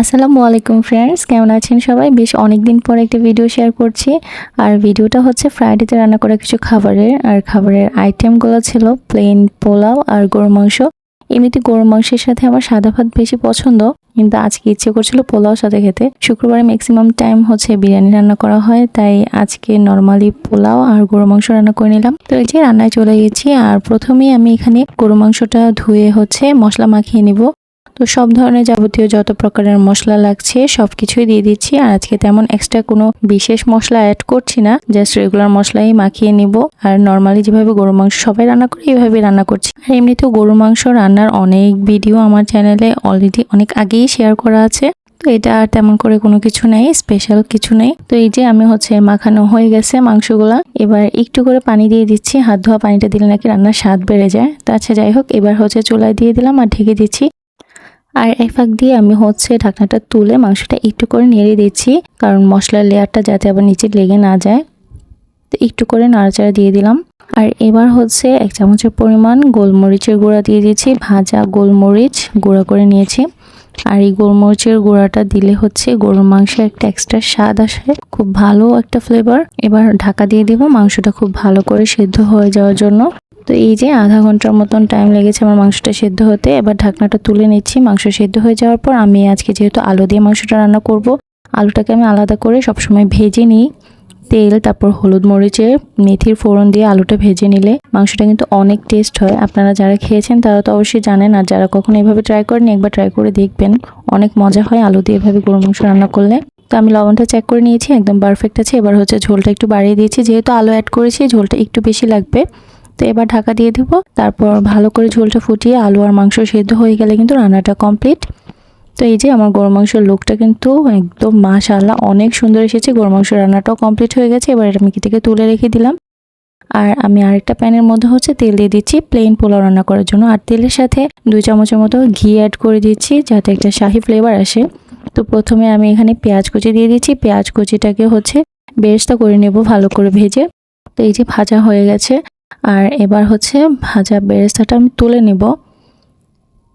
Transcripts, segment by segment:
আসসালামু আলাইকুম ফ্রেন্ডস কেমন আছেন সবাই? বেশ অনেক দিন পর একটা ভিডিও শেয়ার করছি। আর ভিডিওটা হচ্ছে ফ্রাইডেতে রান্না করা কিছু খাবারের। আর খাবারের আইটেমগুলো ছিল প্লেন পোলাও আর গরু মাংস। এমনিতে গরু মাংসের সাথে আমার সাদা ভাত বেশি পছন্দ, কিন্তু আজকে ইচ্ছে করছিল পোলাও সাথে খেতে। শুক্রবারে ম্যাক্সিমাম টাইম হচ্ছে বিরিয়ানি রান্না করা হয়, তাই আজকে নর্মালি পোলাও আর গরু মাংস রান্না করে নিলাম। তো এই যে রান্নায় চলে গেছি, আর প্রথমেই আমি এখানে গরু মাংসটা ধুয়ে হচ্ছে মশলা মাখিয়ে নিব। তো সব ধরনের যাবতীয় যত প্রকারের মশলা লাগছে সব কিছুই দিয়ে দিচ্ছি। আর আজকে তেমন এক্সট্রা কোনো বিশেষ মশলা অ্যাড করছি না জাস্ট রেগুলার মশলাই মাখিয়ে নিব। আর নর্মালি যেভাবে গরু মাংস সবাই রান্না করে এইভাবে রান্না করছি। আর এমনিতেও গরু মাংস রান্নার অনেক ভিডিও আমার চ্যানেলে অলরেডি অনেক আগেই শেয়ার করা আছে। তো এটা আর তেমন করে কোনো কিছু নেই স্পেশাল কিছু নেই। তো এই যে আমি হচ্ছে মাখানো হয়ে গেছে মাংসগুলা। এবার একটু করে পানি দিয়ে দিচ্ছি। হাত ধোয়া পানিটা দিলে নাকি রান্নার স্বাদ বেড়ে যায়। তো আচ্ছা যাই হোক, এবার হচ্ছে চুলায় দিয়ে দিলাম আর ঢেকে দিচ্ছি। আর এক ফাঁক দিয়ে আমি হচ্ছে ঢাকনাটা তুলে মাংসটা একটু করে নেড়ে দিচ্ছি, কারণ মশলার লেয়ারটা যাতে আবার নিচে লেগে না যায়। তো একটু করে নাড়াচাড়া দিয়ে দিলাম। আর এবার হচ্ছে এক চামচের পরিমাণ গোলমরিচের গুঁড়া দিয়ে দিয়েছি, ভাজা গোলমরিচ গুঁড়া করে নিয়েছি। আর এই গোলমরিচের গুঁড়াটা দিলে হচ্ছে গরুর মাংসের একটা এক্সট্রা স্বাদ আসে, খুব ভালো একটা ফ্লেভার এবার ঢাকা দিয়ে দিব মাংসটা খুব ভালো করে সেদ্ধ হয়ে যাওয়ার জন্য। তো এই যে আধা ঘণ্টার মতন টাইম লেগেছে আমার মাংসটা সেদ্ধ হতে, এবার ঢাকনাটা তুলে নিচ্ছি। মাংস সেদ্ধ হয়ে যাওয়ার পর আমি আজকে যেহেতু আলু দিয়ে মাংসটা রান্না করব, আলুটাকে আমি আলাদা করে সবসময় ভেজে নিই। তেল, তারপর হলুদ মরিচের মেথির ফোড়ন দিয়ে আলুটা ভেজে নিলে মাংসটা কিন্তু অনেক টেস্ট হয়। আপনারা যারা খেয়েছেন তারা তো অবশ্যই জানেন, আর যারা কখনো এভাবে ট্রাই করেন একবার ট্রাই করে দেখবেন অনেক মজা হয় আলু দিয়ে এভাবে গরু মাংস রান্না করলে। তো আমি লবণটা চেক করে নিয়েছি, একদম পারফেক্ট আছে। এবার হচ্ছে ঝোলটা একটু বাড়িয়ে দিয়েছি। যেহেতু আলু অ্যাড করেছি, ঝোলটা একটু বেশি লাগবে। তো এবার ঢাকা দিয়ে দিব। তারপর ভালো করে ঝোলটা ফুটিয়ে আলু আর মাংস সেদ্ধ হয়ে গেলে কিন্তু রান্নাটা কমপ্লিট তো এই যে আমার গরু মাংসের লুকটা কিন্তু একদম মাশাআল্লাহ অনেক সুন্দর এসেছে। গরু মাংস রান্নাটাও কমপ্লিট হয়ে গেছে। এবার আমি কি থেকে তুলে রেখে দিলাম। আর আমি আরেকটা প্যানের মধ্যে হচ্ছে তেল দিয়ে দিচ্ছি প্লেন পোলাও রান্না করার জন্য। আর তেলের সাথে দুই চামচের মতো ঘি অ্যাড করে দিচ্ছি যাতে একটা শাহি ফ্লেভার আসে। তো প্রথমে আমি এখানে পেঁয়াজ কুচি দিয়ে দিচ্ছি। পেঁয়াজ কুচিটাকে হচ্ছে বেরেস্তা করে নেব ভালো করে ভেজে। তো এই যে ভাজা হয়ে গেছে। আর এবার হচ্ছে ভাজা বেরেস্তাটা আমি তুলে নেব।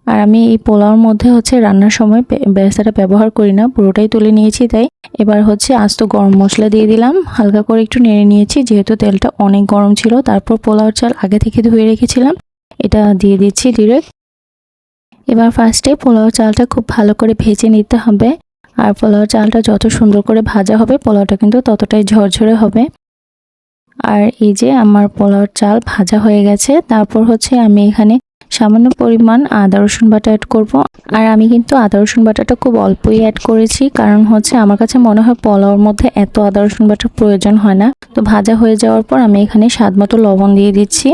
আর আমি এই পোলাওর মধ্যে হচ্ছে রান্নার সময় বেরেস্তাটা ব্যবহার করি না, পুরোটাই তুলে নিয়েছি তাই। এবার হচ্ছে আস্ত গরম মশলা দিয়ে দিলাম, হালকা করে একটু নেড়ে নিয়েছি, যেহেতু তেলটা অনেক গরম ছিল, তারপর পোলাওর চাল আগে থেকে ধুয়ে রেখেছিলাম। এটা দিয়ে দিচ্ছি ডিরেক্ট এবার ফার্স্টে পোলাও চালটা খুব ভালো করে ভেজে নিতে হবে। আর পোলাও চালটা যত সুন্দর করে ভাজা হবে, পোলাওটা কিন্তু ততটাই ঝরঝরে হবে। আর এই যে আমার পোলাওর চাল ভাজা হয়ে গেছে, তারপর হচ্ছে আমি এখানে সামান্য পরিমাণ আদা, রসুন বাটা অ্যাড করব। আর আমি কিন্তু আদা, রসুন বাটাটা খুব অল্পই অ্যাড করেছি, কারণ হচ্ছে আমার কাছে মনে হয় পোলাওর মধ্যে এত আদা, রসুন বাটার প্রয়োজন হয় না। তো ভাজা হয়ে যাওয়ার পর আমি এখানে স্বাদ মতো লবণ দিয়ে দিচ্ছি।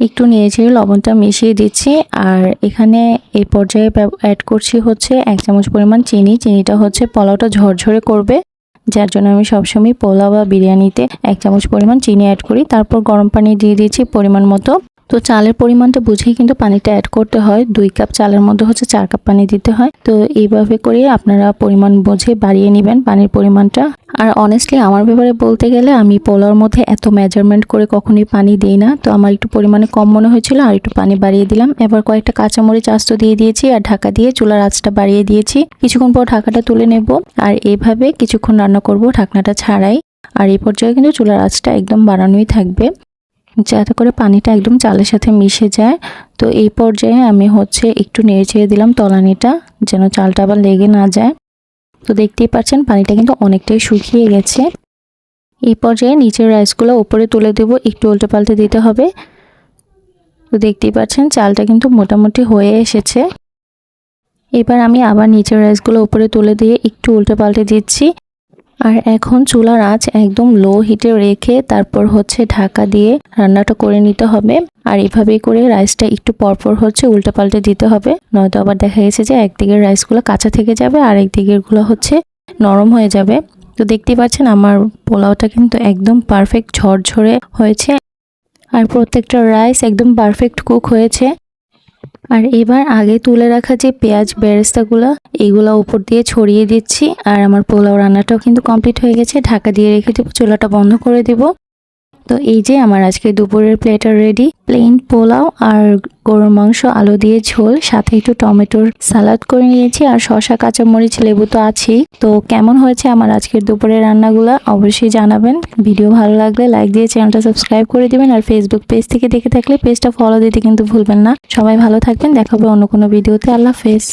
একটু নিয়েছি লবণটা মিশিয়ে দিচ্ছি। আর এখানে এই পর্যায়ে অ্যাড করছি হচ্ছে এক চামচ পরিমাণ চিনি। চিনিটা হচ্ছে পোলাওটা ঝরঝরে করবে। যার জন্য আমি সবসময় পোলাও বা বিরিয়ানিতে এক চামচ পরিমাণ চিনি অ্যাড করি। তারপর গরম পানি দিয়ে দিয়েছি পরিমাণ মতো। তো চালের পরিমাণটা বুঝেই কিন্তু পানিটা অ্যাড করতে হয়। দুই কাপ চালের মধ্যে হচ্ছে চার কাপ পানি দিতে হয়। তো এইভাবে করে আপনারা পরিমাণ বুঝে বাড়িয়ে নেবেন। পানির পরিমাণটা আর অনেস্টলি আমার ব্যাপারে বলতে গেলে আমি পোলাওর মধ্যে এত মেজারমেন্ট করে কখনোই পানি দিই না। তো আমার একটু পরিমাণে কম মনে হয়েছিল আর একটু পানি বাড়িয়ে দিলাম। এবার কয়েকটা কাঁচামরিচ আস্ত দিয়ে দিয়েছি আর ঢাকা দিয়ে চুলার আঁচটা বাড়িয়ে দিয়েছি। কিছুক্ষণ পর ঢাকাটা তুলে নেব আর এইভাবে কিছুক্ষণ রান্না করব ঢাকনাটা ছাড়াই। আর এই পর্যায়ে কিন্তু চুলার আঁচটা একদম বাড়ানোই থাকবে। যাতে করে পানিটা একদম চালের সাথে মিশে যায়। তো এই পর্যায়ে আমি হচ্ছে একটু নেড়ে ছেড়ে দিলাম তলানিটা, যেন চালটা আবার লেগে না যায়। তো দেখতেই পাচ্ছেন পানিটা কিন্তু অনেকটাই শুকিয়ে গেছে। এই পর্যায়ে নিচের রাইসগুলো ওপরে তুলে দেব, একটু উল্টে পাল্টে দিতে হবে। তো দেখতেই পাচ্ছেন চালটা কিন্তু মোটামুটি হয়ে এসেছে। এবার আমি আবার নিচের রাইসগুলো উপরে তুলে দিয়ে একটু উল্টে পাল্টে দিচ্ছি। আর এখন চুলার আঁচ একদম লো হিটে রেখে তারপর হচ্ছে ঢাকা দিয়ে রান্নাটা করে নিতে হবে। আর এভাবেই করে রাইসটা একটু পরপর হচ্ছে উল্টে পাল্টে দিতে হবে। নয়তো আবার দেখা গেছে যে একদিকের রাইসগুলো কাঁচা থেকে যাবে, আর একদিকেরগুলো হচ্ছে নরম হয়ে যাবে। তো দেখতেই পাচ্ছেন আমার পোলাওটা কিন্তু একদম পারফেক্ট ঝরঝরে হয়েছে। আর প্রত্যেকটা রাইস একদম পারফেক্ট কুক হয়েছে। আর এবার আগে তুলে রাখা যে পেঁয়াজ বেরেস্তাগুলো, এগুলো উপর দিয়ে ছড়িয়ে দিচ্ছি। আর আমার পোলাও রান্নাটাও কিন্তু কমপ্লিট হয়ে গেছে। ঢাকা দিয়ে রেখে দেবো, চুলাটা বন্ধ করে দেব। তো এই যে আমার আজকে দুপুরের প্লেটার রেডি প্লেন পোলাও আর গরুর মাংস, আলু দিয়ে ঝোল, সাথে একটু টমেটোর সালাদ করে নিয়েছি আর শসা, কাঁচামরিচ, লেবু তো আছেই। তো কেমন হয়েছে আমার আজকের দুপুরের রান্নাগুলো অবশ্যই জানাবেন। ভিডিও ভালো লাগলে লাইক দিয়ে চ্যানেলটা সাবস্ক্রাইব করে দিবেন আর ফেসবুক পেজ থেকে দেখে থাকলে পেজটা ফলো দিতে কিন্তু ভুলবেন না। সবাই ভালো থাকবেন, দেখাবো অন্য কোনো ভিডিওতে আল্লাহ হাফেজ।